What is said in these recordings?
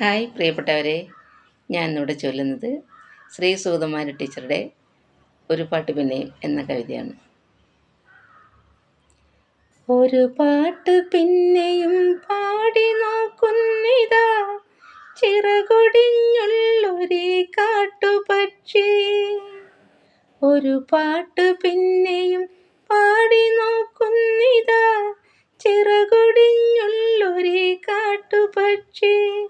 Hi പ്രിയപ്പെട്ടവരെ. ഞാൻ ഇന്നിവിടെ ചൊല്ലുന്നത് ശ്രീ സുഗതമാര ടീച്ചറുടെ ഒരു പാട്ട് പിന്നെയും എന്ന കവിതയാണ്. ഒരു പാട്ട് പിന്നെയും പാടി നോക്കുന്നിതാ. ചിറകൊടിഞ്ഞുള്ളൊരേ കാട്ടുപക്ഷി. ഒരു പാട്ട് പിന്നെയും പാടി നോക്കുന്നിതാ. ചിറകൊടിഞ്ഞുള്ളൊരേ കാട്ടുപക്ഷി.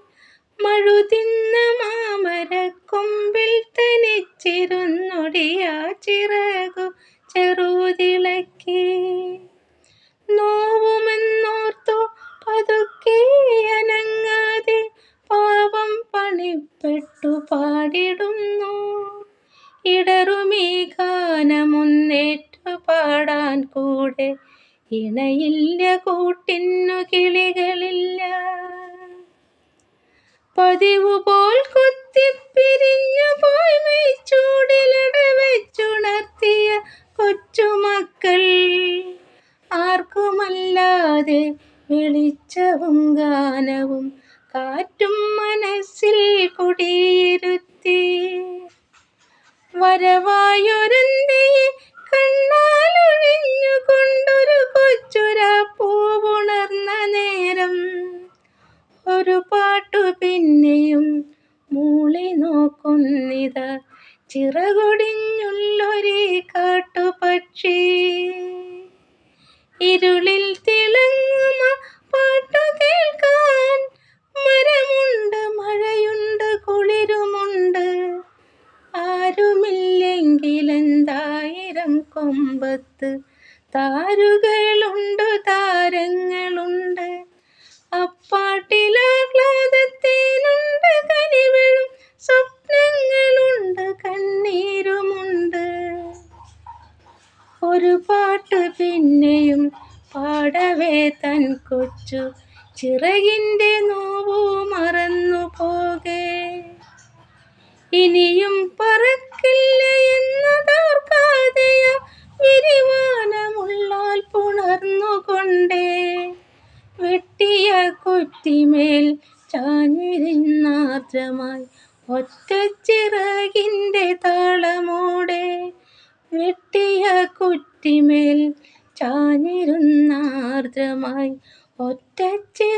മഴുതിന്ന മാമരക്കൊമ്പിൽ തനിച്ചിരുന്നൊടിയ ചിറകു ചെറുതിളക്കി. നോവുമെന്നോർത്തു പതുക്കെ അനങ്ങാതെ പാപം പണിപ്പെട്ടു പാടിടുന്നു. ഇടറുമീ ഗാനമൊന്നേറ്റു പാടാൻ കൂടെ ഇണയില്ല കൂട്ടിന്നു കിളികളില്ല പതിവ് പോൽ കുത്തിപ്പിരിഞ്ഞു പോയി മെയ്ച്ചൂടിലട വെച്ചുണർത്തിയ കൊച്ചുമക്കൾ. ആർക്കുമല്ലാതെ വെളിച്ചവും ഗാനവും കാറ്റും മനസ്സിൽ കുടിയിരുത്തി. വരവായൊരന്തിയെ ഒരു പാട്ടു പിന്നെയും മൂളി നോക്കുന്നിത. ചിറകൊടിഞ്ഞുള്ളൊരു കാട്ടുപക്ഷി. ഇരുളിൽ തിളങ്ങുമ പാട്ടു കേൾക്കാൻ മരമുണ്ട് മഴയുണ്ട് കുളിരുമുണ്ട്. ആരുമില്ലെങ്കിലെന്തായിരം കൊമ്പത്ത് താരുകളുണ്ട് താരങ്ങളുണ്ട് ഒരു പാട്ട് പിന്നെയും പാടവേ തൻ കൊച്ചു. ചിറകിന്റെ നോവു മറന്നു പോകേ. ഇനിയും പറക്കില്ല എന്നതോർക്കാതെയ വിരിവാനമുള്ളാൽ പുണർന്നുകൊണ്ടേ വെട്ടിയ കുറ്റിമേൽ ചാഞ്ഞിരുന്നാർദ്രമായി ഒറ്റച്ചിറകിന്റെ താളമോടെ. വെട്ടിയ കുറ്റിമേൽ ചാഞ്ഞിരുന്നാർദ്രമായി ഒറ്റച്ചിറകിന്റെ